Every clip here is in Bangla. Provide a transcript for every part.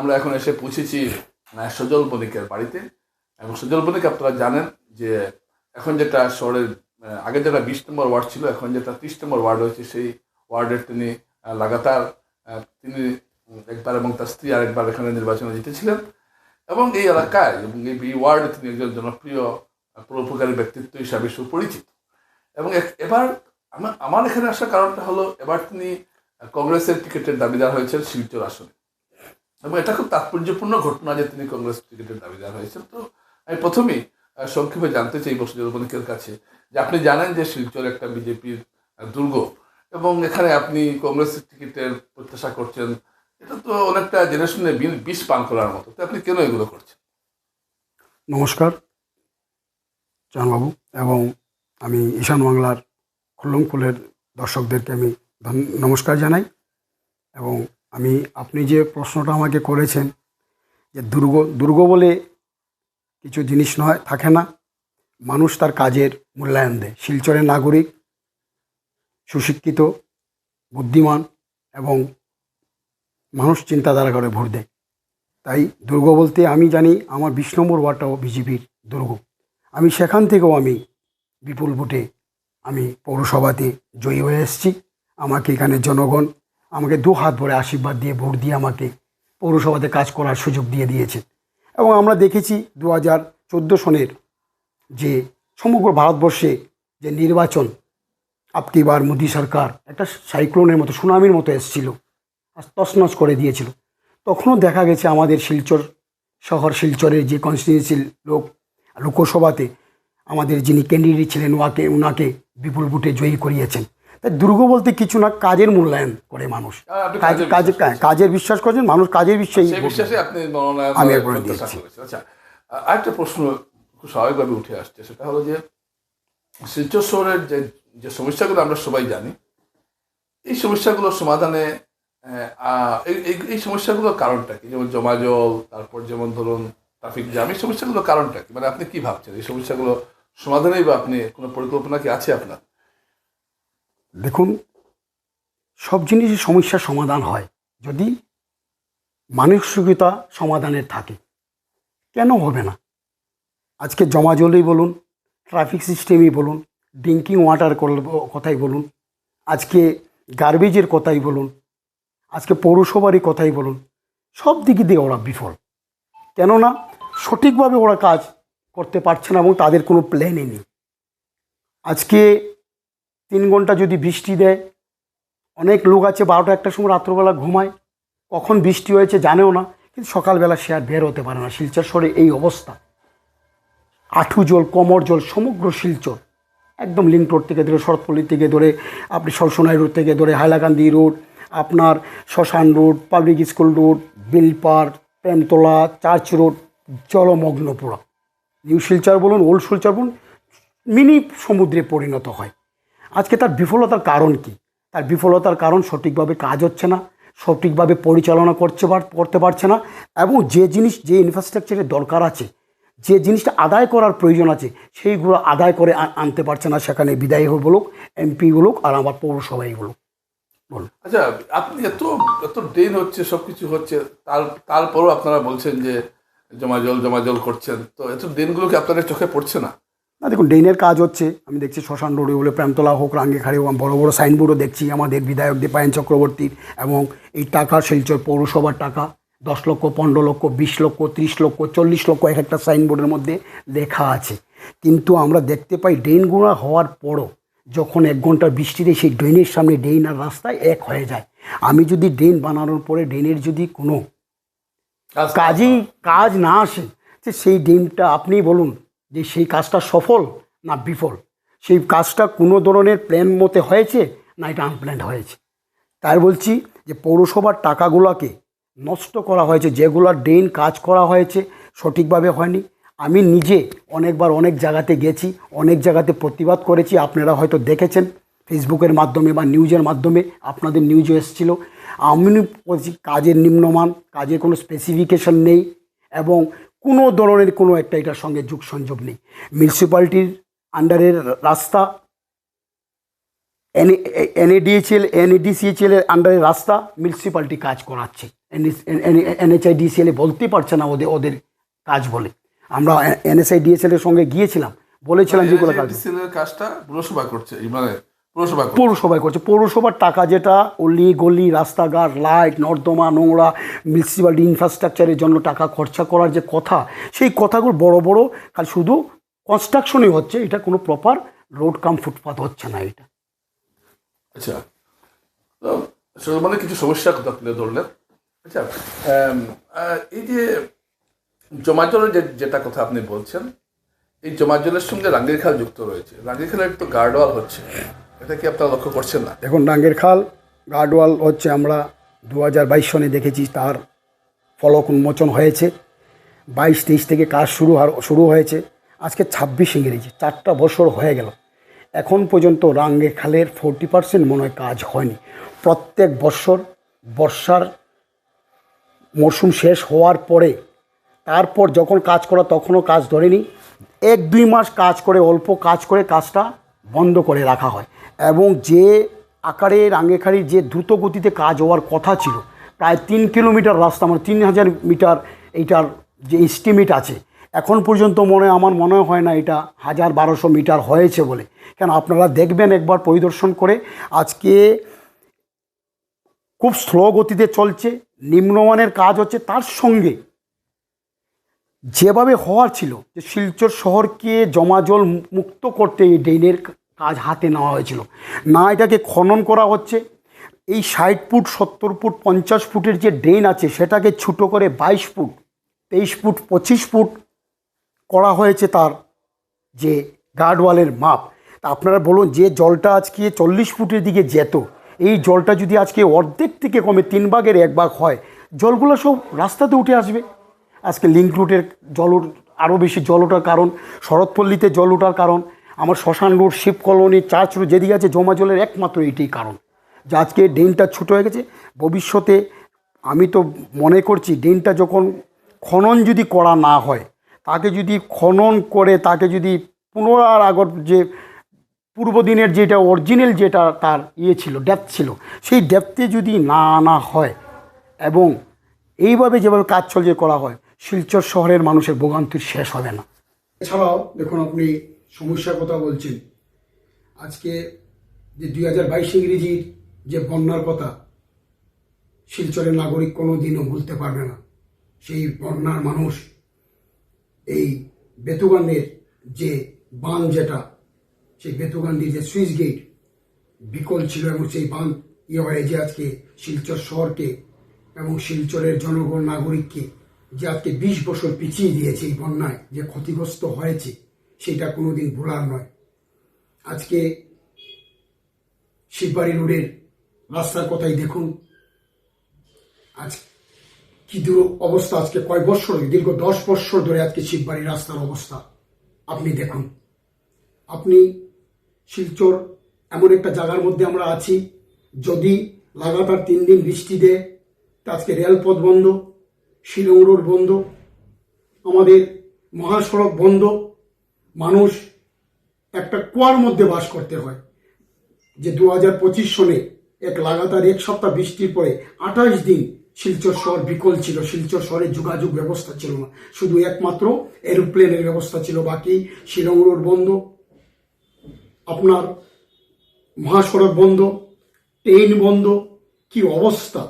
আমরা এখন এসে পৌঁছেছি সজল বণিকের বাড়িতে। এবং সজল বণিক আপনারা জানেন যে এখন যেটা শহরের আগে যেটা বিশ নম্বর ওয়ার্ড ছিল, এখন যেটা ত্রিশ নম্বর ওয়ার্ড হয়েছে, সেই ওয়ার্ডের তিনি লাগাতার তিনি একবার এবং তার স্ত্রী আরেকবার এখানে নির্বাচনে জিতেছিলেন। এবং এই এলাকায় এবং এই ওয়ার্ডে তিনি একজন জনপ্রিয় পরোপকারী ব্যক্তিত্ব হিসাবে সুপরিচিত। এবং এবার আমার এখানে আসার কারণটা হলো, এবার তিনি কংগ্রেসের টিকিটের দাবিদার হয়েছেন শিলচর আসনে। এবং এটা খুব তাৎপর্যপূর্ণ ঘটনা যে তিনি কংগ্রেস টিকিটের দাবিদার হয়েছেন। তো আমি প্রথমেই সংক্ষেপে জানতে চাই বসুদেব বণিকের কাছে যে আপনি জানেন যে শিলচর একটা বিজেপির দুর্গ এবং এখানে আপনি কংগ্রেসের টিকিটের প্রত্যাশা করছেন। এটা তো অনেকটা জেনে শুনে বিল- বিষ পান করার মতো। তো আপনি কেন এগুলো করছেন? নমস্কার, জানবাবু, এবং আমি ঈশান বাংলার খুল্লমকুলের দর্শকদেরকে আমি নমস্কার জানাই এবং আমি, আপনি যে প্রশ্নটা আমাকে করেছেন যে দুর্গ দুর্গ বলে কিছু জিনিস নয়, থাকে না। মানুষ তার কাজের মূল্যায়ন দেয়। শিলচরের নাগরিক, সুশিক্ষিত, বুদ্ধিমান এবং মানুষ চিন্তাধারা করে ভোট দেয়। তাই দুর্গ বলতে আমি জানি আমার বিশ নম্বর ওয়ার্ডটাও বিজেপির দুর্গ। আমি সেখান থেকেও আমি বিপুল ভোটে আমি পৌরসভাতে জয়ী হয়ে এসেছি। আমাকে এখানে জনগণ আমাকে দু হাত ভরে আশীর্বাদ দিয়ে, ভোট দিয়ে আমাকে পৌরসভাতে কাজ করার সুযোগ দিয়ে দিয়েছে। এবং আমরা দেখেছি দু হাজার চোদ্দ সনের যে সমগ্র ভারতবর্ষে যে নির্বাচন আপকিবার মোদী সরকার একটা সাইক্লোনের মতো, সুনামির মতো এসেছিল আর তছনছ করে দিয়েছিল। তখনও দেখা গেছে আমাদের শিলচর শহর, শিলচরের যে কনস্টিটিউন্সির লোক, লোকসভাতে আমাদের যিনি ক্যান্ডিডেট ছিলেন ওয়াকে ওনাকে বিপুল ভোটে জয়ী করিয়েছেন। তাই দুর্গ বলতে কিছু না কাজের মূল্যায়ন করে মানুষ। আর আপনি কাজ। কাজের বিশ্বাস করছেন। মানুষ কাজের বিশ্বাসী সেই বিশ্বাসে আপনি আমি আচ্ছা আ- আরেকটা প্রশ্ন খুব স্বাভাবিকভাবে উঠে আসছে সেটা হলো যে শিলচর শহরের যে যে সমস্যাগুলো আমরা সবাই জানি এই সমস্যাগুলোর সমাধানে এই সমস্যাগুলোর কারণটা কি? যেমন জমা জল তারপর যেমন ধরুন ট্রাফিক জ্যাম এই সমস্যাগুলোর কারণটা কি? মানে আপনি কি ভাবছেন? এই সমস্যাগুলো সমাধানেই বা আপনি কোনো পরিকল্পনা কি আছে আপনার? দেখুন, সব জিনিসই সমস্যার সমাধান হয় যদি মানসিকতা সমাধানের থাকে। কেন হবে না? আজকে জমা জলেই বলুন ট্রাফিক সিস্টেমই বলুন ড্রিঙ্কিং ওয়াটার কথাই বলুন, আজকে গার্বেজের কথাই বলুন, আজকে পৌরসভারই কথাই বলুন, সব দিকে দিয়ে ওরা বিফল। কেননা, সঠিকভাবে ওরা কাজ করতে পারছে না এবং তাদের কোনো প্ল্যানই নেই। আজকে তিন ঘণ্টা যদি বৃষ্টি দেয়, অনেক লোক আছে বারোটা একটার সময় রাত্রবেলা ঘুমায়, কখন বৃষ্টি হয়েছে জানেও না, কিন্তু সকালবেলা সে আর বের হতে পারে না। শিলচর শহরে এই অবস্থা। আঠু জল, কোমর জল, সমগ্র শিলচর, একদম লিঙ্ক রোড থেকে ধরে শরৎপল্লী থেকে ধরে আপনি সরসোনাই রোড থেকে ধরে হাইলাকান্দি রোড, আপনার শ্মশান road, public school road Bilpar Premtala, church road জলমগ্ন পুরা নিউ শিলচর বলুন, ওল্ড শিলচর বলুন, মিনি সমুদ্রে পরিণত হয়। আজকে তার বিফলতার কারণ কি? তার বিফলতার কারণ সঠিকভাবে কাজ হচ্ছে না, সঠিকভাবে পরিচালনা করছে করতে পারছে না এবং যে জিনিস, যে ইনফ্রাস্ট্রাকচারের দরকার আছে, যে জিনিসটা আদায় করার প্রয়োজন আছে, সেইগুলো আদায় করে আনতে পারছে না সেখানে বিদায়ী বলুক এমপি বলুক আর আমার পৌরসভাই বলুক। বলুন। আচ্ছা আপনি এত এত ড্রেন হচ্ছে সব কিছু হচ্ছে, তার, তারপরও আপনারা বলছেন যে জমা জল জমা জল করছেন, তো এত ড্রেনগুলো কি আপনাদের চোখে পড়ছে না? না দেখুন ড্রেনের কাজ হচ্ছে। আমি দেখছি শ্মশান রোডে বলে প্রেমতলা হোক রাঙ্গিখাড়ি হোক বড় বড় সাইনবোর্ডও দেখছি। আমাদের বিধায়ক দীপায়ন চক্রবর্তীর এবং এই টাকা শিলচর পৌরসভার টাকা দশ লক্ষ পনেরো লক্ষ বিশ লক্ষ ত্রিশ লক্ষ চল্লিশ লক্ষ এক একটা সাইনবোর্ডের মধ্যে লেখা আছে। কিন্তু আমরা দেখতে পাই ড্রেনগুলো হওয়ার পরও যখন এক ঘণ্টার বৃষ্টিতে সেই ড্রেনের সামনে ড্রেন আর রাস্তায় এক হয়ে যায়। আমি যদি ড্রেন বানানোর পরে ড্রেনের যদি কোনো কাজেই কাজ না আসে সেই ডিমটা আপনি বলুন যে সেই কাজটা সফল না বিফল? সেই কাজটা কোনো ধরনের প্ল্যান মতে হয়েছে না এটা আনপ্ল্যান্ড হয়েছে? তাই বলছি যে পৌরসভার টাকাগুলোকে নষ্ট করা হয়েছে যেগুলোর ড্রেন কাজ করা হয়েছে সঠিকভাবে হয়নি। আমি নিজে অনেকবার অনেক জায়গাতে গেছি, অনেক জায়গাতে প্রতিবাদ করেছি, আপনারা হয়তো দেখেছেন। ফেসবুকের মাধ্যমে বা নিউজের মাধ্যমে আপনাদের নিউজও এসেছিল। আমি কাজের নিম্নমান, কাজের কোনো স্পেসিফিকেশন নেই এবং কোনো ধরনের কোনো একটা এটার সঙ্গে যুগ সংযোগ নেই মিউনিসিপ্যালিটির আন্ডারের রাস্তা এনএডিএচএল এনএডিসিএচএল এর আন্ডারে রাস্তা মিউনিসিপ্যালিটি কাজ করাচ্ছে এনএচআই ডিসিএল বলতেই পারছে না ওদের ওদের কাজ বলে আমরা এনএসআই ডিএসএল এর সঙ্গে গিয়েছিলাম বলেছিলাম যেগুলো কাজটা পুরসভা করছে মানে পৌরসভায় করছে। পৌরসভার টাকা যেটা অলি গলি রাস্তাঘাট লাইট নর্দমা নোংরা মিউনিসিপ্যালিটি ইনফ্রাস্ট্রাকচারের জন্য টাকা খরচা করার যে কথা সেই কথাগুলো বড় বড় কাল শুধু কনস্ট্রাকশনই হচ্ছে এটা কোনো প্রপার রোড কাম ফুটপাথ হচ্ছে না এটা। আচ্ছা। মানে কিছু সমস্যার কথা তুলে ধরলেন। আচ্ছা এই যে জমাজলের যে যেটা কথা আপনি বলছেন এই জমাজলের সঙ্গে রাঙ্গির খাল যুক্ত রয়েছে। রাঙ্গির খালের তো গার্ডওয়াল হচ্ছে। এটা কি আপনারা লক্ষ্য করছেন না? এখন ডাঙ্গের খাল গার্ডওয়াল হচ্ছে আমরা দু হাজার বাইশ সনে দেখেছি, তার ফলক উন্মোচন হয়েছে। বাইশ তেইশ থেকে কাজ শুরু শুরু হয়েছে। আজকে ছাব্বিশ ইংরেজি, চারটা বছর হয়ে গেল। এখন পর্যন্ত রাঙ্গে খালের ফোরটি পার্সেন্ট মনে হয় কাজ হয়নি। প্রত্যেক বছর বর্ষার মরশুম শেষ হওয়ার পরে, তারপর যখন কাজ করা তখনও কাজ ধরেনি। এক দুই মাস কাজ করে, অল্প কাজ করে কাজটা বন্ধ করে রাখা হয়। এবং যে আকারে রাঙ্গেখাড়ির যে দ্রুত গতিতে কাজ হওয়ার কথা ছিল, প্রায় তিন কিলোমিটার রাস্তা মানে তিন হাজার মিটার এইটার যে এস্টিমেট আছে, এখন পর্যন্ত মনে, আমার মনে হয় না এটা হাজার বারোশো মিটার হয়েছে বলে। কেন আপনারা দেখবেন একবার পরিদর্শন করে, আজকে খুব স্লো গতিতে চলছে, নিম্নমানের কাজ হচ্ছে তার সঙ্গে। যেভাবে হওয়ার ছিল, যে শিলচর শহরকে জমা জল মুক্ত করতে এই ড্রেনের কাজ হাতে নেওয়া হয়েছিল। না এটাকে খনন করা হচ্ছে, এই ষাট ফুট, সত্তর ফুট, পঞ্চাশ ফুটের যে ড্রেন আছে সেটাকে ছোটো করে বাইশ ফুট, তেইশ ফুট, পঁচিশ ফুট করা হয়েছে তার যে গার্ডওয়ালের মাপ। তা আপনারা বলুন, যে জলটা আজকে চল্লিশ ফুটের দিকে যেত, এই জলটা যদি আজকে অর্ধেক থেকে কমে তিন ভাগের এক ভাগ হয়, জলগুলো সব রাস্তাতে উঠে আসবে। আজকে লিঙ্ক রুটের জল আরও বেশি জল ওঠার কারণ, শরৎপল্লীতে জল ওঠার কারণ আমার শ্মশান road, Shiv colony, church road, যেদিকে আছে জমা জলের একমাত্র এইটাই কারণ। যে আজকে ড্রেনটা ছোটো হয়ে গেছে, ভবিষ্যতে আমি তো মনে করছি ড্রেনটা যখন খনন যদি করা না হয়, তাকে যদি খনন করে, তাকে যদি পুনরার আগর যে পূর্ব দিনের যেটা অরিজিনাল যেটা তার ইয়ে ছিল ডেপথ ছিল, সেই ডেপথে যদি না আনা হয় এবং এইভাবে যেভাবে কাজ চলছে করা হয়, শিলচর শহরের মানুষের ভোগান্তির শেষ হবে না। এছাড়াও দেখুন আপনি সমস্যার কথা বলছেন। আজকে যে দুই হাজার বাইশ ইংরেজির যে বন্যার কথা, শিলচরের নাগরিক কোনো দিনও ভুলতে পারবে না। সেই বন্যার মানুষ, এই বেতুগান্ডের যে বাঁধ যেটা, সেই বেতুগান্ডির যে সুইচ গেট, বিকল ছিল এবং সেই বাঁধ ইয়ে যে আজকে শিলচর শহরকে এবং শিলচরের জনগণ, নাগরিককে যে আজকে বিশ বছর পিছিয়ে দিয়েছে এই বন্যায়, যে ক্ষতিগ্রস্ত হয়েছে সেটা কোনোদিন ভোলার নয়। আজকে শিববাড়ি রোডের রাস্তার কথাই দেখুন। আজ কি দূর অবস্থা আজকে, কয় বছর দীর্ঘ দশ বছর ধরে আজকে শিববাড়ি রাস্তার অবস্থা। আপনি দেখুন। আপনি শিলচর এমন একটা জায়গার মধ্যে আমরা আছি, যদি লাগাতার তিন দিন বৃষ্টি দেয়, তা আজকে রেলপথ বন্ধ, শিলং রোড বন্ধ, আমাদের মহাসড়ক বন্ধ মানুষ একটা কুয়ার মধ্যে বাস করতে হয়, যে দু হাজার পঁচিশ সনে এক লাগাতার এক সপ্তাহ বৃষ্টির পরে আঠাশ দিন শিলচর শহর বিকল ছিল, শিলচর শহরে যোগাযোগ ব্যবস্থা ছিল না। শুধু একমাত্র এরোপ্লেনের ব্যবস্থা ছিল, বাকি শিলং রোড বন্ধ, আপনার মহাসড়ক বন্ধ, ট্রেন বন্ধ, কি অবস্থা?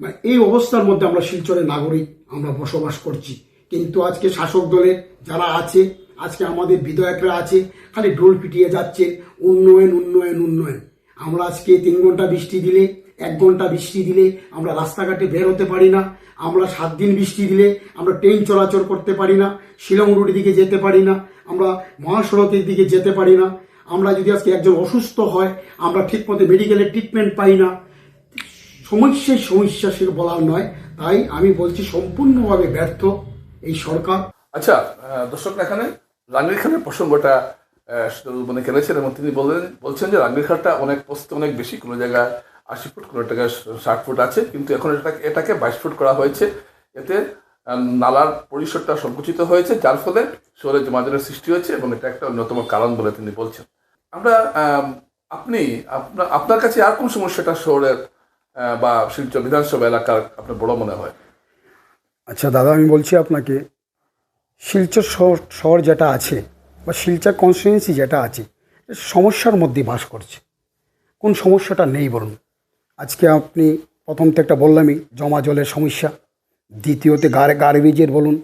মানে এই অবস্থার মধ্যে আমরা শিলচরের নাগরিক আমরা বসবাস করছি। কিন্তু আজকে শাসক দলের যারা আছে আজকে আমাদের বিধায়করা আছে খালি ঢোল পিটিয়ে যাচ্ছে উন্নয়ন উন্নয়ন উন্নয়ন। আমরা আজকে তিন ঘণ্টা বৃষ্টি দিলে এক ঘণ্টা বৃষ্টি দিলে আমরা রাস্তাঘাটে বের হতে পারি না আমরা সাত দিন বৃষ্টি দিলে আমরা ট্রেন চলাচল করতে পারি না শিলং রোডের দিকে যেতে পারি না আমরা মহাসড়কের দিকে যেতে পারি না। আমরা যদি আজকে একজন অসুস্থ হয় আমরা ঠিকমতো মেডিকেলের ট্রিটমেন্ট পাই না। সমস্যায় সমস্যা সে বলার নয় তাই আমি বলছি সম্পূর্ণভাবে ব্যর্থ এই সরকার। আচ্ছা আহ, দর্শকরা এখানে রাঙ্গির খালের প্রসঙ্গটা মানে কেনেছেন এবং তিনি বললেন, বলছেন যে রাঙ্গির খালটা অনেক পোস্তে অনেক বেশি, কোনো জায়গায় আশি ফুট, কোনো জায়গায় ষাট ফুট আছে। কিন্তু এখন এটাকে এটাকে বাইশ ফুট করা হয়েছে। এতে নালার পরিসরটা সংকুচিত হয়েছে, যার ফলে শহরে জমাজনের সৃষ্টি হয়েছে এবং এটা একটা অন্যতম কারণ বলে তিনি বলছেন। আমরা আপনি আপনার আপনার কাছে আর কোন সমস্যাটা শহরের বা শিলচর বিধানসভা এলাকার আপনার বড় মনে হয়? আচ্ছা দাদা, আমি বলছি আপনাকে শিলচর শহর শহর যেটা আছে, বা শিলচর কনস্টিটুয়েন্সি যেটা আছে সমস্যার মধ্যে বাস করছে। কোন সমস্যাটা নেই বলুন আজকে আপনি প্রথম তো একটা বললামই, জমা জলের সমস্যা, দ্বিতীয়তে গার, গার্বেজের বলুন,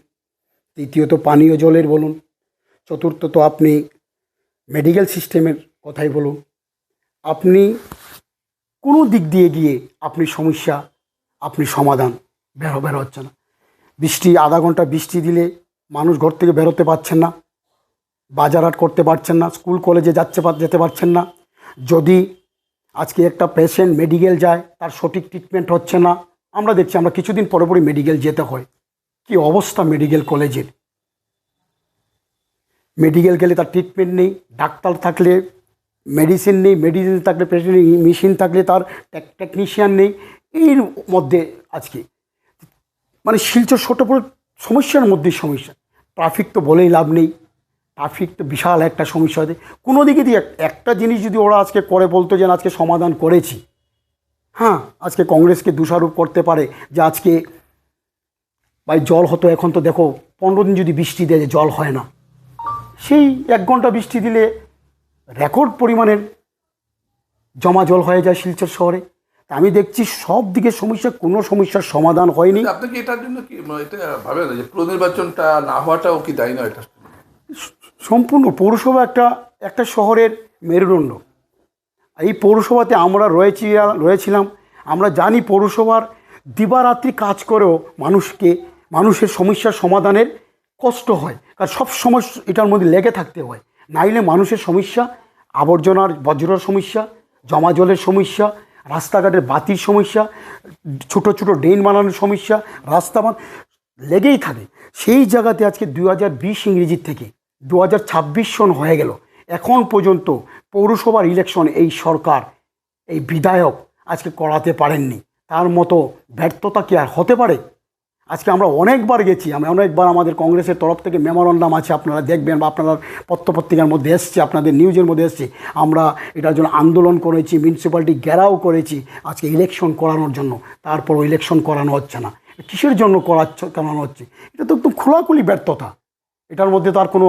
তৃতীয়ত পানীয় জলের বলুন চতুর্থ তো আপনি মেডিকেল সিস্টেমের কথাই বলুন। আপনি কোনো দিক দিয়ে গিয়ে আপনি সমস্যা, আপনি সমাধান, বেরো, বের হচ্ছে না। বৃষ্টি, আধা ঘণ্টা বৃষ্টি দিলে মানুষ ঘর থেকে বেরোতে পারছেন না, বাজার হাট করতে পারছেন না, স্কুল কলেজে যাচ্ছে যেতে পারছেন না। যদি আজকে একটা পেশেন্ট মেডিকেল যায়, তার সঠিক ট্রিটমেন্ট হচ্ছে না, আমরা দেখছি আমরা কিছুদিন পরে পরে মেডিকেল যেতে হয়। কি অবস্থা মেডিকেল কলেজের? মেডিকেল গেলে তার ট্রিটমেন্ট নেই, ডাক্তার থাকলে মেডিসিন নেই মেডিসিন থাকলে পেশেন্ট মেশিন থাকলে তার টেকনিশিয়ান নেই, এর মধ্যে আজকে। মানে শিলচর ছোট বড় সমস্যার মধ্যে সমস্যা। ট্রাফিক তো বলেই লাভ নেই। ট্রাফিক তো বিশাল একটা সমস্যা আছে কোনো দিকে দিয়ে এক- একটা জিনিস যদি ওরা আজকে করে বলতো যে আজকে সমাধান করেছি। হ্যাঁ আজকে কংগ্রেসকে দোষারোপ করতে পারে যে আজকে ভাই জল হতো, এখন তো দেখো পনেরো দিন যদি বৃষ্টি দেয় জল হয় না। সেই এক ঘণ্টা বৃষ্টি দিলে রেকর্ড পরিমাণের জমা জল হয়ে যায় শিলচর শহরে। আমি দেখছি সব দিকে সমস্যা কোনো সমস্যার সমাধান হয়নি। আপনি কি এটার জন্য কি মানে এটা ভাবেন না যে না হওয়াটাও কি দায়ী নয় এটা? সম্পূর্ণ পৌরসভা একটা একটা শহরের মেরুদণ্ড। এই পৌরসভাতে আমরা রয়েছি রয়েছিলাম। আমরা জানি পৌরসভার দিবারাত্রি কাজ করেও মানুষকে মানুষের সমস্যার সমাধানের কষ্ট হয়। কারণ সব সময় এটার মধ্যে লেগে থাকতে হয়। নাইলে মানুষের সমস্যা আবর্জনার বজ্রর সমস্যা জমা জলের সমস্যা রাস্তাঘাটের বাতির সমস্যা, ছোট ছোট ড্রেন বানানোর সমস্যা, রাস্তা বান লেগেই থাকে। সেই জায়গাতে আজকে দু হাজার বিশ ইংরেজির থেকে দু হাজার ছাব্বিশ সন হয়ে গেল। এখন পর্যন্ত পৌরসভার ইলেকশন এই সরকার, এই বিধায়ক আজকে করাতে পারেননি। তার মতো ব্যর্থতা কি আর হতে পারে? আজকে আমরা অনেকবার গেছি আমি অনেকবার আমাদের কংগ্রেসের তরফ থেকে মেমোরান্ডাম আছে আপনারা দেখবেন বা আপনারা পত্রপত্রিকার মধ্যে এসছে আপনাদের নিউজের মধ্যে এসছে। আমরা এটার জন্য আন্দোলন করেছি মিউনিসিপ্যালিটি ঘেরাও করেছি আজকে ইলেকশন করানোর জন্য। তারপর ইলেকশন করানো হচ্ছে না। কিসের জন্য করাচ্ছ করানো হচ্ছে? এটা তো একদম খোলাখুলি ব্যর্থতা। এটার মধ্যে তার কোনো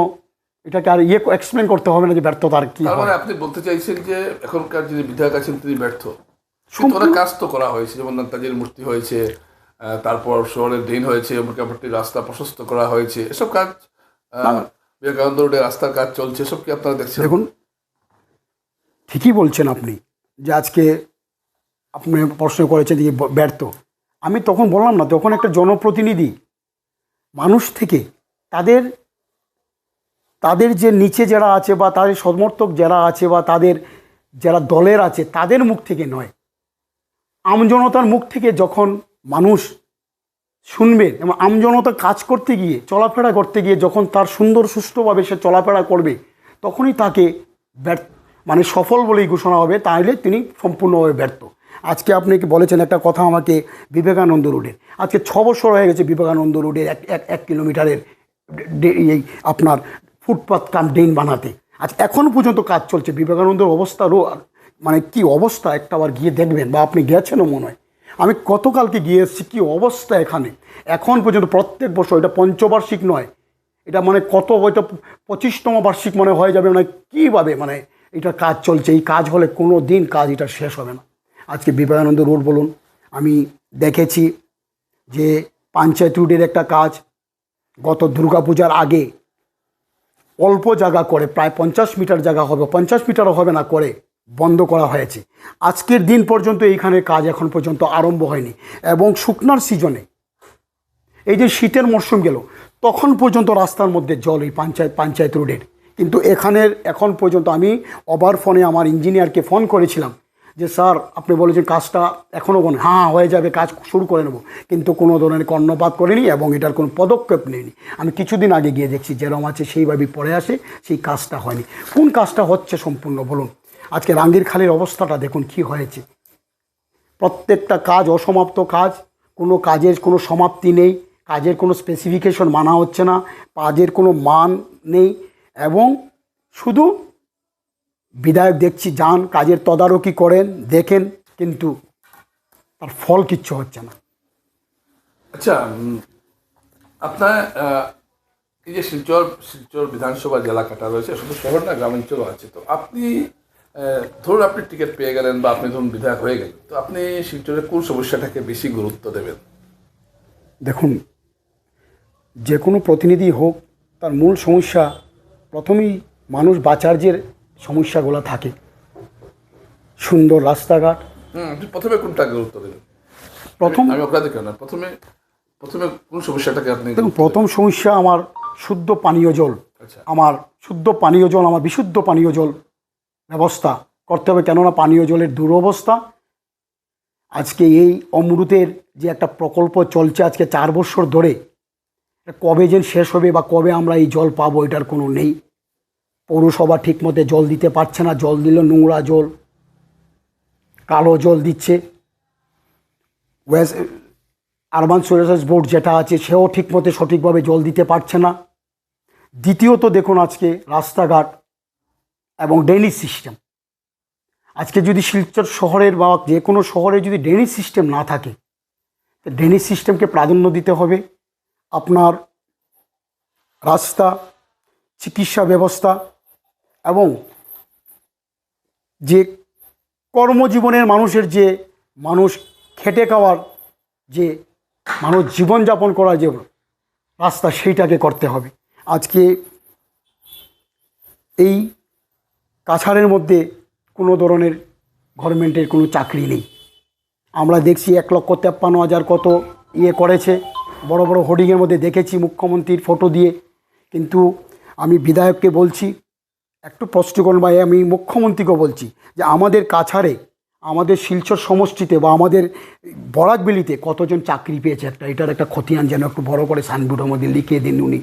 এটাকে আর ইয়ে এক্সপ্লেন করতে হবে না যে ব্যর্থতা আর কি মানে আপনি বলতে চাইছেন যে এখনকার যিনি বিধায়ক আছেন তিনি ব্যর্থ। কাজ তো করা হয়েছে যেমন নেতাজির মূর্তি হয়েছে তারপর শহরের ড্রেন হয়েছে মোটামুটি রাস্তা প্রশস্ত করা হয়েছে। এসব কাজ বিবেকানন্দ রোডে রাস্তার কাজ চলছে এসব কি আপনারা দেখছেন? দেখুন ঠিকই বলছেন আপনি যে আজকে আপনি প্রশ্ন করেছেন যে ব্যর্থ। আমি তখন বললাম না তখন একটা জনপ্রতিনিধি মানুষ থেকে তাদের তাদের যে নিচে যারা আছে বা তাদের সমর্থক যারা আছে বা তাদের যারা দলের আছে তাদের মুখ থেকে নয়। আমজনতার মুখ থেকে যখন মানুষ শুনবে এবং আমজনতা কাজ করতে গিয়ে, চলাফেরা করতে গিয়ে যখন তার সুন্দর সুষ্ঠুভাবে সে চলাফেরা করবে, তখনই তাকে ব্যর্থ মানে সফল বলেই ঘোষণা হবে, তাহলে তিনি সম্পূর্ণভাবে ব্যর্থ। আজকে আপনি কি বলেছেন একটা কথা আমাকে বিবেকানন্দ রোডের আজকে ছ বছর হয়ে গেছে বিবেকানন্দ রোডের এক এক এক কিলোমিটারের এই আপনার ফুটপাথ কাম ড্রেন বানাতে। আজ এখন পর্যন্ত কাজ চলছে, বিবেকানন্দের অবস্থা মানে কি অবস্থা, একটা আবার গিয়ে দেখবেন, বা আপনি গেছেনও মনে হয়। আমি গতকালকে গিয়ে এসেছি, কী অবস্থা এখানে? এখন পর্যন্ত প্রত্যেক বছর এটা পঞ্চবার্ষিক নয়। এটা মানে কত হয়তো পঁচিশতম বার্ষিক মনে হয়ে যাবে মানে কীভাবে মানে এটা কাজ চলছে, এই কাজ হলে কোনো দিন কাজ এটা শেষ হবে না। আজকে বিবেকানন্দ রোড বলুন, আমি দেখেছি যে পঞ্চায়েত রোডের একটা কাজ, গত দুর্গাপূজার আগে অল্প জায়গা করে, প্রায় পঞ্চাশ মিটার জায়গা হবে, পঞ্চাশ মিটারও হবে না করে বন্ধ করা হয়েছে। আজকের দিন পর্যন্ত এইখানে কাজ এখন পর্যন্ত আরম্ভ হয়নি এবং শুকনার সিজনে এই যে শীতের মরশুম গেল, তখন পর্যন্ত রাস্তার মধ্যে জল এই পঞ্চায়েত পঞ্চায়েত রোডের। কিন্তু এখানের এখন পর্যন্ত আমি ওভার ফোনে আমার ইঞ্জিনিয়ারকে ফোন করেছিলাম যে, স্যার, আপনি বলেছেন কাজটা এখনও কোনো হ্যাঁ হয়ে যাবে, কাজ শুরু করে নেব। কিন্তু কোনো ধরনের কর্ণপাত করেনি এবং এটার কোনো পদক্ষেপ নেয়নি আমি কিছুদিন আগে গিয়ে দেখছি যেরকম আছে সেইভাবেই পড়ে আসে, সেই কাজটা হয়নি। কোন কাজটা হচ্ছে সম্পূর্ণ বলুন। আজকে রাঙ্গির খালির অবস্থাটা দেখুন কি হয়েছে। প্রত্যেকটা কাজ অসমাপ্ত কাজ, কোনো কাজের কোনো সমাপ্তি নেই, কাজের কোনো স্পেসিফিকেশন মানা হচ্ছে না, কাজের কোনো মান নেই এবং শুধু বিধায়ক দেখছি যান, কাজের তদারকি করেন, দেখেন, কিন্তু তার ফল কিচ্ছু হচ্ছে না। আচ্ছা আপনার এই যে শিলচর শিলচর বিধানসভা জেলা কাটা রয়েছে, শুধু শহর না, গ্রামাঞ্চলও আছে। তো আপনি ধরুন আপনি টিকিট পেয়ে গেলেন বা আপনি ধরুন বিধায়ক হয়ে গেলেন তো আপনি শিলচরের কোন সমস্যাটাকে বেশি গুরুত্ব দেবেন? দেখুন যে কোনো প্রতিনিধি হোক তার মূল সমস্যা প্রথমেই মানুষ বাঁচার যে সমস্যাগুলো থাকে। সুন্দর রাস্তাঘাট। হুম আপনি প্রথমে কোনটা গুরুত্ব দেবেন? প্রথম আমি অগ্রাধিকার না প্রথমে প্রথমে কোন সমস্যাটাকে আপনি দেখুন প্রথম সমস্যা আমার শুদ্ধ পানীয় জল। আচ্ছা। আমার শুদ্ধ পানীয় জল আমার বিশুদ্ধ পানীয় জল ব্যবস্থা করতে হবে, কেননা পানীয় জলের দুরবস্থা। আজকে এই অমৃতের যে একটা প্রকল্প চলছে আজকে চার বছর ধরে কবে যে শেষ হবে বা কবে আমরা এই জল পাবো, এটার কোনো নেই। পৌরসভা ঠিকমতো জল দিতে পারছে না, জল দিল নোংরা জল, কালো জল দিচ্ছে। আরবান সোরেসাস বোর্ড যেটা আছে, সেও ঠিক ঠিকমতো সঠিকভাবে জল দিতে পারছে না। দ্বিতীয়ত দেখুন আজকে রাস্তাঘাট এবং ড্রেনেজ সিস্টেম আজকে যদি শিলচর শহরের বা যে কোনো শহরে যদি ড্রেনেজ সিস্টেম না থাকে ড্রেনেজ সিস্টেমকে প্রাধান্য দিতে হবে আপনার রাস্তা, চিকিৎসা ব্যবস্থা এবং যে কর্মজীবনের মানুষের যে মানুষ খেটে খাওয়ার যে মানুষ জীবনযাপন করার যে রাস্তা সেইটাকে করতে হবে। আজকে এই কাছাড়ের মধ্যে কোনো ধরনের গভর্নমেন্টের কোনো চাকরি নেই। আমরা দেখছি এক লক্ষ তেপ্পান্ন হাজার কত ইয়ে করেছে। বড় বড় হোর্ডিংয়ের মধ্যে দেখেছি মুখ্যমন্ত্রীর ফটো দিয়ে। কিন্তু আমি বিধায়ককে বলছি, একটু প্রশ্ন করুন ভাই, আমি মুখ্যমন্ত্রীকে বলছি যে আমাদের কাছাড়ে, আমাদের শিলচর সমষ্টিতে বা আমাদের বরাকবেলিতে কতজন চাকরি পেয়েছে একটা, এটার একটা খতিয়ান যেন একটু বড় করে সাইনবোর্ডের মধ্যে লিখিয়ে দিন উনি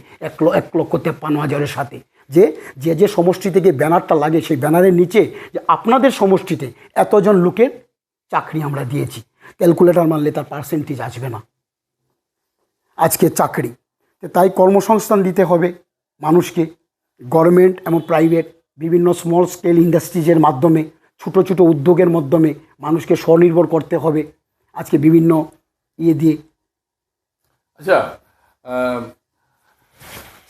এক লক্ষ তেপ্পান্ন হাজারের সাথে। যে যে যে সমষ্টি থেকে ব্যানারটা লাগে সেই ব্যানারের নিচে যে আপনাদের সমষ্টিতে এতজন লোকের চাকরি আমরা দিয়েছি। ক্যালকুলেটার মানলে তার পার্সেন্টেজ আসবে না। আজকে চাকরি। তাই কর্মসংস্থান দিতে হবে মানুষকে। গভর্নমেন্ট এবং প্রাইভেট বিভিন্ন স্মল স্কেল ইন্ডাস্ট্রিজের মাধ্যমে, ছোটো ছোটো উদ্যোগের মাধ্যমে মানুষকে স্বনির্ভর করতে হবে। আজকে বিভিন্ন ইয়ে দিয়ে আচ্ছা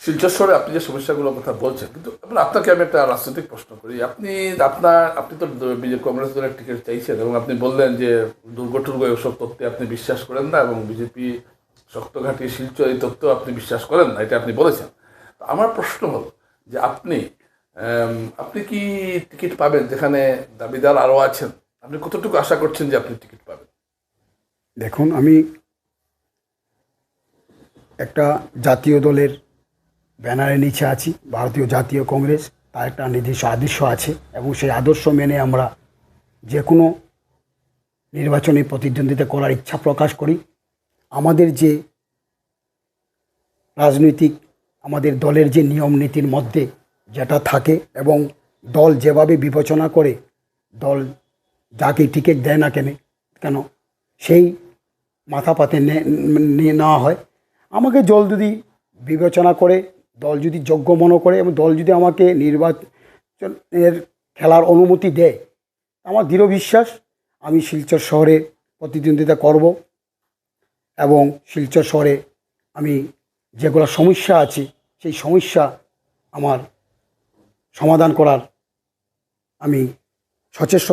শিলচর আপনি যে সমস্যাগুলোর কথা বলছেন, কিন্তু আপনাকে আমি একটা রাজনৈতিক প্রশ্ন করি। আপনি আপনার, আপনি তো বিজেপি কংগ্রেস দলের টিকিট চাইছেন এবং আপনি বললেন যে দুর্গ টুর্গ এসব তত্ত্বে আপনি বিশ্বাস করেন না এবং বিজেপি শক্তঘাটি শিলচর এই তত্ত্ব আপনি বিশ্বাস করেন না, এটা আপনি বলেছেন। আমার প্রশ্ন হল যে আপনি আপনি কি টিকিট পাবেন যেখানে দাবিদার আরও আছেন? আপনি কতটুকু আশা করছেন যে আপনি টিকিট পাবেন? দেখুন, আমি একটা জাতীয় দলের ব্যানারের নিচে আছি, ভারতীয় জাতীয় কংগ্রেস, তার একটা নির্দিষ্ট আদর্শ আছে এবং সেই আদর্শ মেনে আমরা যে কোনো নির্বাচনে প্রতিদ্বন্দ্বিতা করার ইচ্ছা প্রকাশ করি। আমাদের যে রাজনৈতিক, আমাদের দলের যে নিয়ম নীতির মধ্যে যেটা থাকে এবং দল যেভাবে বিবেচনা করে দল যাকে টিকিট দেয় না কেন কেন সেই মাথা পাতে নিয়ে নেওয়া হয়। আমাকে দল যদি বিবেচনা করে দল যদি যোগ্য মনে করে এবং দল যদি আমাকে নির্বাচনের খেলার অনুমতি দেয়, আমার দৃঢ় বিশ্বাস, আমি শিলচর শহরে প্রতিদ্বন্দ্বিতা করব এবং শিলচর শহরে আমি যেগুলো সমস্যা আছে, সেই সমস্যা আমার সমাধান করার আমি সচেষ্ট